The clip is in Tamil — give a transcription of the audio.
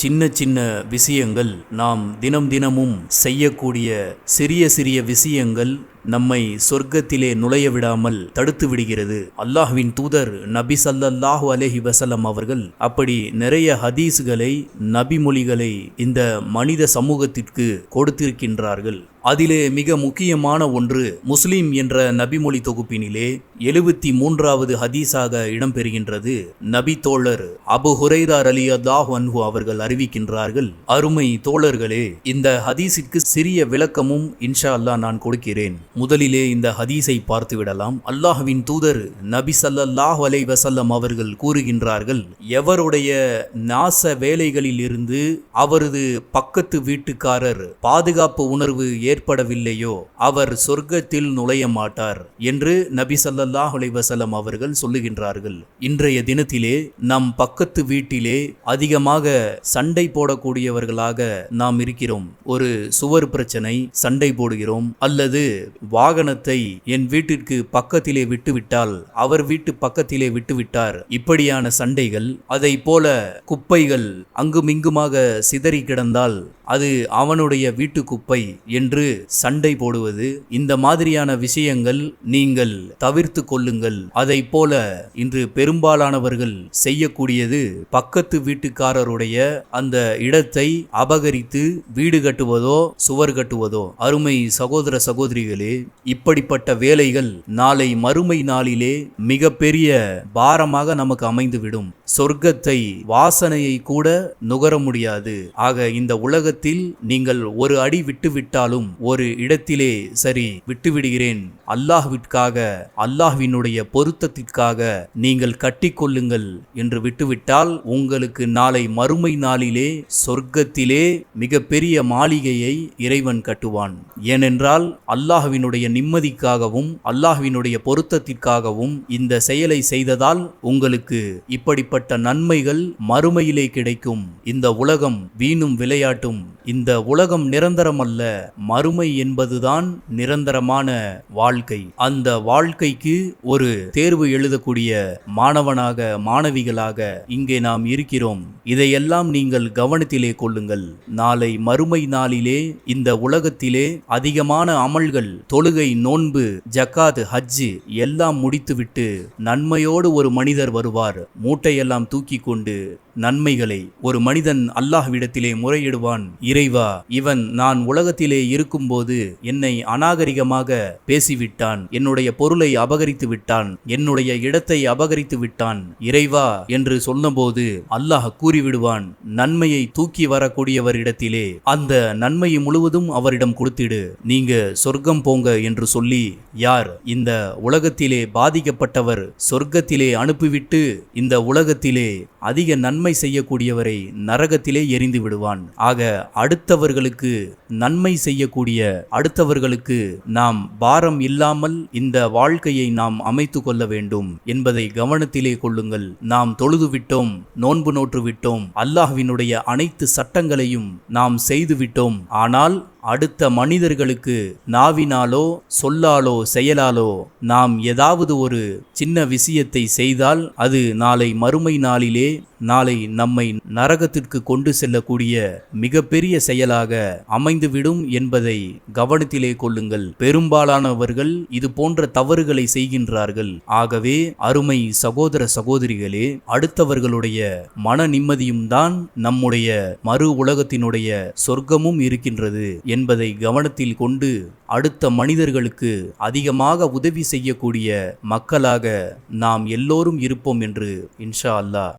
சின்ன சின்ன விஷயங்கள் நாம் தினம் தினமும் செய்யக்கூடிய சிறிய சிறிய விஷயங்கள் நம்மை சொர்க்கத்திலே நுழைய விடாமல் தடுத்து விடுகிறது. அல்லாஹ்வின் தூதர் நபி ஸல்லல்லாஹு அலஹி வசலம் அவர்கள் அப்படி நிறைய ஹதீஸ்களை நபிமொழிகளை இந்த மனித சமூகத்திற்கு கொடுத்திருக்கின்றார்கள். அதிலே மிக முக்கியமான ஒன்று முஸ்லிம் என்ற நபிமொழி தொகுப்பினிலே எழுபத்தி மூன்றாவது ஹதீஸாக இடம்பெறுகின்றது. நபி தோழர் அபு ஹுரைரார் அலி அல்லாஹ் அன்ஹு அவர்கள் அறிவிக்கின்றார்கள் அருமை தோழர்களே இந்த ஹதீஸிற்கு சிறிய விளக்கமும் இன்ஷா அல்லாஹ் நான் கொடுக்கிறேன். முதலிலே இந்த ஹதீஸை பார்த்து விடலாம். அல்லாஹ்வின் தூதர் நபி சல்லாஹ் அலை வசல்லம் அவர்கள் கூறுகின்றார்கள் எவருடைய நாச வேலைகளில் இருந்து அவரது பக்கத்து வீட்டுக்காரர் பாதுகாப்பு உணர்வு ஏற்படவில்லையோ? அவர் சொர்க்கத்தில் நுழைய மாட்டார் என்று நபி ஸல்லல்லாஹு அலைவசலம் அவர்கள் சொல்லுகின்றார்கள். இன்றைய தினத்திலே நம் பக்கத்து வீட்டிலே அதிகமாக சண்டை போடக்கூடியவர்களாக நாம் இருக்கிறோம். ஒரு சுவர் பிரச்சனை சண்டை போடுகிறோம். அல்லது வாகனத்தை என் வீட்டிற்கு பக்கத்திலே விட்டுவிட்டால் அவர் வீட்டு பக்கத்திலே விட்டுவிட்டார். இப்படியான சண்டைகள் அதை போல குப்பைகள் அங்குமிங்குமாக சிதறி கிடந்தால் அது அவனுடைய வீட்டு குப்பை என்று சண்டை போடுவது. இந்த மாதிரியான விஷயங்கள் நீங்கள் தவிர்த்து கொள்ளுங்கள். அதை போல இன்று பெரும்பாலானவர்கள் செய்யக்கூடியது பக்கத்து வீட்டுக்காரருடைய அந்த இடத்தை அபகரித்து வீடு கட்டுவதோ சுவர் கட்டுவதோ. அருமை சகோதர சகோதரிகளே இப்படிப்பட்ட வேலைகள் நாளை மறுமை நாளிலே மிகப்பெரிய பாரமாக நமக்கு அமைந்துவிடும். சொர்க்கத்தை வாசனையை கூட நுகர முடியாது. ஆக இந்த உலகத்தில் நீங்கள் ஒரு அடி விட்டுவிட்டாலும் ஒரு இடத்திலே சரி விட்டுவிடுகிறேன். அல்லாஹ்விற்காக அல்லாஹ்வினுடைய பொருத்தத்திற்காக நீங்கள் கட்டிக்கொள்ளுங்கள் என்று விட்டுவிட்டால் உங்களுக்கு நாளை மறுமை நாளிலே சொர்க்கத்திலே மிகப்பெரிய மாளிகையை இறைவன் கட்டுவான். ஏனென்றால் அல்லாஹ்வினுடைய நிம்மதிக்காகவும் அல்லாஹ்வினுடைய பொருத்தத்திற்காகவும் இந்த செயலை செய்ததால் உங்களுக்கு இப்படிப்பட்ட நன்மைகள் மறுமையிலே கிடைக்கும். இந்த உலகம் வீணும் விளையாட்டும். இந்த உலகம் நிரந்தரமல்ல மறுமை என்பதுதான் நிரந்தரமான வாழ்க்கை. அந்த வாழ்க்கைக்கு ஒரு தேர்வு எழுதக்கூடிய மாணவனாக மாணவிகளாக இங்கே நாம் இருக்கிறோம். இதையெல்லாம் நீங்கள் கவனத்திலே கொள்ளுங்கள். நாளை மறுமை நாளிலே இந்த உலகத்திலே அதிகமான அமல்கள் தொழுகை நோன்பு ஜக்காத் ஹஜ்ஜு எல்லாம் முடித்துவிட்டு நன்மையோடு ஒரு மனிதர் வருவார். மூட்டையெல்லாம் தூக்கி கொண்டு நன்மைகளை ஒரு மனிதன் அல்லாஹ்விடத்திலே முறையிடுவான். இறைவா இவன் நான் உலகத்திலே இருக்கும்போது என்னை அநாகரிகமாக பேசிவிட்டான். என்னுடைய பொருளை அபகரித்து விட்டான். என்னுடைய இடத்தை அபகரித்து விட்டான். இறைவா என்று சொன்னபோது அல்லாஹ் கூறிவிடுவான் நன்மையை தூக்கி வரக்கூடியவரிடத்திலே அந்த நன்மையை முழுவதும் அவரிடம் கொடுத்திடு. நீங்க சொர்க்கம் போங்க என்று சொல்லி யார் இந்த உலகத்திலே பாதிக்கப்பட்டவர் சொர்க்கத்திலே அனுப்பிவிட்டு இந்த உலகத்திலே அதிக நன்மை செய்யக்கூடியவரை நரகத்திலே எரிந்து விடுவான். ஆக அடுத்தவர்களுக்கு நன்மை செய்யக்கூடிய அடுத்தவர்களுக்கு நாம் பாரம் இல்லாமல் இந்த வாழ்க்கையை நாம் அமைத்து கொள்ள வேண்டும் என்பதை கவனத்திலே கொள்ளுங்கள். நாம் தொழுதுவிட்டோம் நோன்பு நோற்று விட்டோம் அல்லாஹ்வினுடைய அனைத்து சட்டங்களையும் நாம் செய்துவிட்டோம் ஆனால் அடுத்த மனிதர்களுக்கு நாவினாலோ சொல்லாலோ செயலாலோ நாம் ஏதாவது ஒரு சின்ன விஷயத்தை செய்தால் அது நாளை மறுமை நாளிலே நாளை நம்மை நரகத்திற்கு கொண்டு செல்லக்கூடிய மிகப்பெரிய செயலாக அமைந்துவிடும் என்பதை கவனத்திலே கொள்ளுங்கள். பெரும்பாலானவர்கள் இது போன்ற தவறுகளை செய்கின்றார்கள். ஆகவே அருமை சகோதர சகோதரிகளே அடுத்தவர்களுடைய மன நிம்மதியும் தான் நம்முடைய மறு உலகத்தினுடைய சொர்க்கமும் இருக்கின்றது. என்பதை கவனத்தில் கொண்டு அடுத்த மனிதர்களுக்கு அதிகமாக உதவி செய்யக்கூடிய மக்களாக நாம் எல்லோரும் இருப்போம் என்று இன்ஷா அல்லாஹ்.